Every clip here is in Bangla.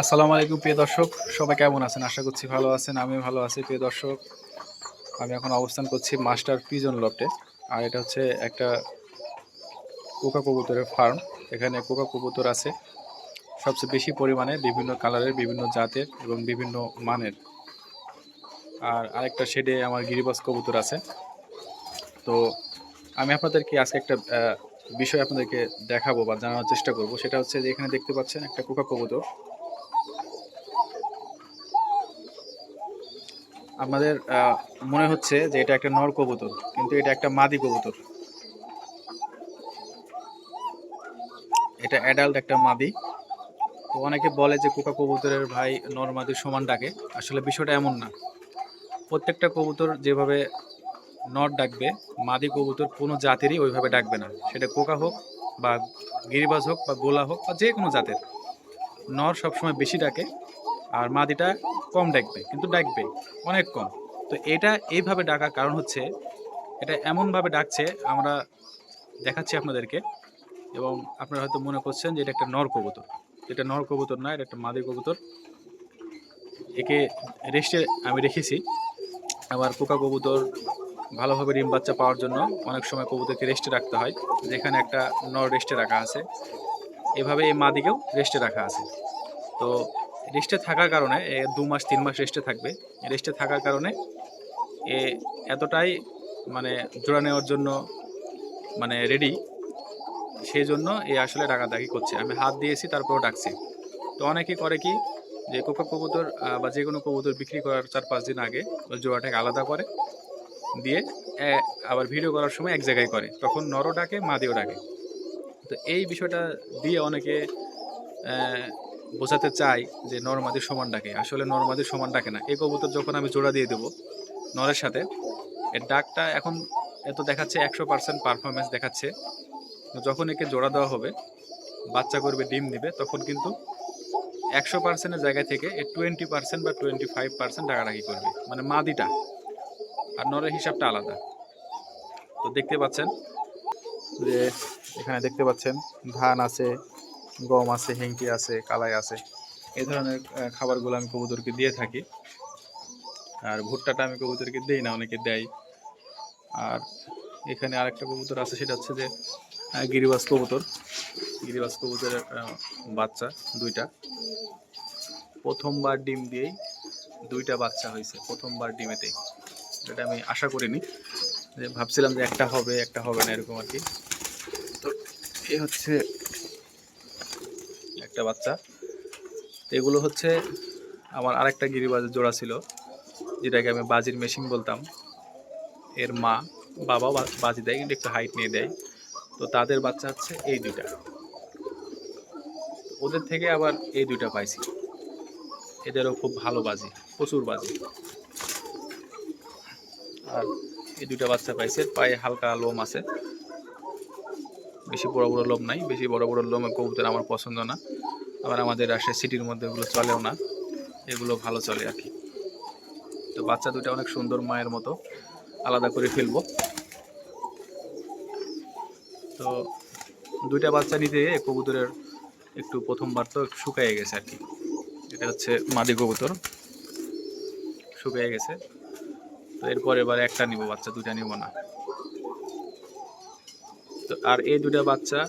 আসসালামু আলাইকুম, প্রিয় দর্শক। সবাই কেমন আছেন? আশা করছি ভালো আছেন, আমিও ভালো আছি, প্রিয় দর্শক। আমি এখন অবস্থান করছি মাস্টার পিজন লফটে আর এটা হচ্ছে একটা কোকা কবুতরের ফার্ম। এখানে কোকা কবুতর আছে, সবচেয়ে বেশি পরিমাণে বিভিন্ন কালারের, বিভিন্ন জাতের এবং বিভিন্ন মানের। আর আরেকটা শেডে আমার গিরিবাস কবুতর আছে। তো আমি আপনাদেরকে আজকে একটা বিষয় আপনাদেরকে দেখাবো বা জানানোর চেষ্টা করব। সেটা হচ্ছে যে এখানে দেখতে পাচ্ছেন একটা কোকা কবুতর। আমাদের মনে হচ্ছে যে এটা একটা নর কবুতর, কিন্তু এটা একটা মাদি কবুতর। এটা অ্যাডাল্ট একটা মাদি। তো অনেকে বলে যে কোকা কবুতরের ভাই নর মাদির সমান ডাকে। আসলে বিষয়টা এমন না। প্রত্যেকটা কবুতর যেভাবে নর ডাকবে, মাদি কবুতর কোনো জাতেরই ওইভাবে ডাকবে না। সেটা কোকা হোক বা গিরিবাজ হোক বা গোলা হোক বা যে কোনো জাতের। নর সবসময় বেশি ডাকে। আর মাদিটা কম ডাকবে, কিন্তু ডাকবে অনেক কম। তো এটা এইভাবে ডাকার কারণ হচ্ছে, এটা এমনভাবে ডাকছে, আমরা দেখাচ্ছি আপনাদেরকে, এবং আপনারা হয়তো মনে করছেন যে এটা একটা নর কবুতর। এটা নর কবুতর না, এটা একটা মাদি কবুতর। একে রেস্টে আমি রেখেছি, আবার পোকা কবুতর ভালোভাবে ডিম বাচ্চা পাওয়ার জন্য অনেক সময় কবুতরকে রেস্টে রাখতে হয়, যেখানে একটা নর রেস্টে রাখা আছে। এভাবে এই মাদিকেও রেস্টে রাখা আছে। তো রেস্টে থাকার কারণে দু মাস, তিন মাস রেস্টে থাকবে। রেস্টে থাকার কারণে এ এতটাই মানে জোড়া নেওয়ার জন্য মানে রেডি সেই জন্য এ আসলে ডাকাডাকি করছে। আমি হাত দিয়েছি, তারপরেও ডাকছে। তো অনেকে করে কি যে কোকা কবুতর বা যে কোনো কবুতর বিক্রি করার চার পাঁচ দিন আগে ওই জোড়াটাকে আলাদা করে, দিয়ে আবার ভিডিও করার সময় এক জায়গায় করে। তখন নরও ডাকে, মাদিও ডাকে। তো এই বিষয়টা দিয়ে অনেকে বোঝাতে চাই যে নরমাদির সমান ডাকে। আসলে নরমাদির সমান ডাকে না। এই কবুতর যখন আমি জোড়া দিয়ে দেবো নরের সাথে, এর ডাকটা এখন এত দেখাচ্ছে, একশো পার্সেন্ট পারফরমেন্স দেখাচ্ছে। যখন একে জোড়া দেওয়া হবে, বাচ্চা করবে, ডিম দিবে, তখন কিন্তু একশো পার্সেন্টের জায়গা থেকে এ টোয়েন্টি পার্সেন্ট বা টোয়েন্টি ফাইভ পার্সেন্ট ডাকাডাকি করবে। মানে মাদিটা আর নরের হিসাবটা আলাদা। তো দেখতে পাচ্ছেন যে, এখানে দেখতে পাচ্ছেন ধান আছে গম আছে হেংকি আছে কালাই আছে এই ধরনের খাবারগুলো আমি কবুতরকে দিয়ে থাকি। আর ভুট্টাটা আমি কবুতরকে দিই না অনেকে দেয়। আর এখানে আরেকটা কবুতর আছে সেটা হচ্ছে যে আহ, গিরিবাজ কবুতর। গিরিবাস কবুতরের বাচ্চা দুইটা। প্রথমবার ডিম দিয়েই দুইটা বাচ্চা হয়েছে প্রথমবার ডিমেতেই। এটা আমি আশা করিনি যে ভাবছিলাম যে একটা হবে একটা হবে না এরকম আর কি। তো এই হচ্ছে একটা বাচ্চা। এগুলো হচ্ছে আমার আরেকটা গিরিবাজের জোড়া ছিল, যেটাকে আমি বাজির মেশিন বলতাম। এর মা বাবা বাজি দেয়, কিন্তু একটু হাইট নিয়ে দেয়। তো তাদের বাচ্চা হচ্ছে এই দুইটা। ওদের থেকে আবার এই দুইটা পাইছি। এদেরও খুব ভালো বাজি, প্রচুর বাজি। আর এই দুইটা বাচ্চা পাইছে, পায়ে হালকা লোম আছে। বেশি বড় বড় লোম নাই, বেশি বড় বড় লোমের কবুতর আমার পছন্দ না। আবার আমাদের রাজশাহী সিটির মধ্যে এগুলো চলেও না, এগুলো ভালো চলে আর কি। তো বাচ্চা দুটো অনেক সুন্দর মায়ের মতো, আলাদা করে ফেলব। তো দুইটা বাচ্চা নিতে কবুতরের একটু প্রথমবার তো শুকাইয়ে গেছে আর কি। এটা হচ্ছে মাদি কবুতর শুকিয়ে গেছে। তো এরপর এবার একটা নিব বাচ্চা, দুইটা নিব না। আর এই দুটা বাচ্চা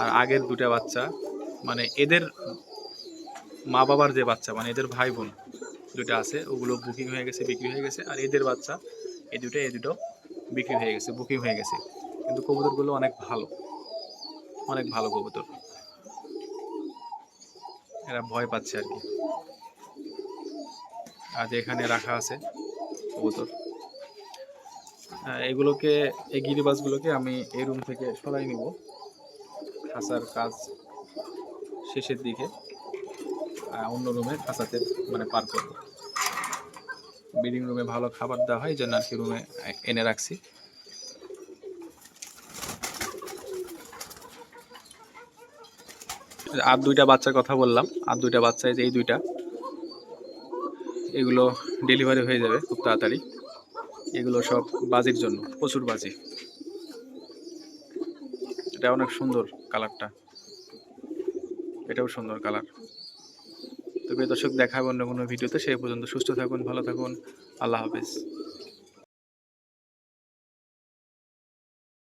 আর আগের দুটা বাচ্চা মানে এদের মা বাবার যে বাচ্চা মানে এদের ভাই বোন দুটা আছে, ওগুলো বুকিং হয়ে গেছে, বিক্রি হয়ে গেছে, আর এদের বাচ্চা এই দুটো এই দুটো বিক্রি হয়ে গেছে বুকিং হয়ে গেছে। কিন্তু কবুতরগুলো অনেক ভালো অনেক ভালো কবুতর। এরা ভয় পাচ্ছে আর কি। আজ এখানে রাখা আছে কবুতর। এগুলোকে, এই গিরিবাসগুলোকে আমি এই রুম থেকে সরাই নিব। খাঁচার কাজ শেষের দিকে অন্য রুমে খাঁচাতে মানে পার করব। ব্রিডিং রুমে ভালো খাবার দেওয়া হয় জন্য আর কি রুমে এনে রাখছি। আর দুইটা বাচ্চার কথা বললাম, আর দুইটা বাচ্চা, এই দুইটা, এগুলো ডেলিভারি হয়ে যাবে খুব তাড়াতাড়ি। এগুলো সব বাজির জন্য, প্রচুর বাজি। এটা অনেক সুন্দর কালারটা। এটাও সুন্দর কালার। তবে দর্শক, দেখাবো অন্য কোনো ভিডিওতে। সেই পর্যন্ত সুস্থ থাকুন, ভালো থাকুন। আল্লাহ হাফেজ।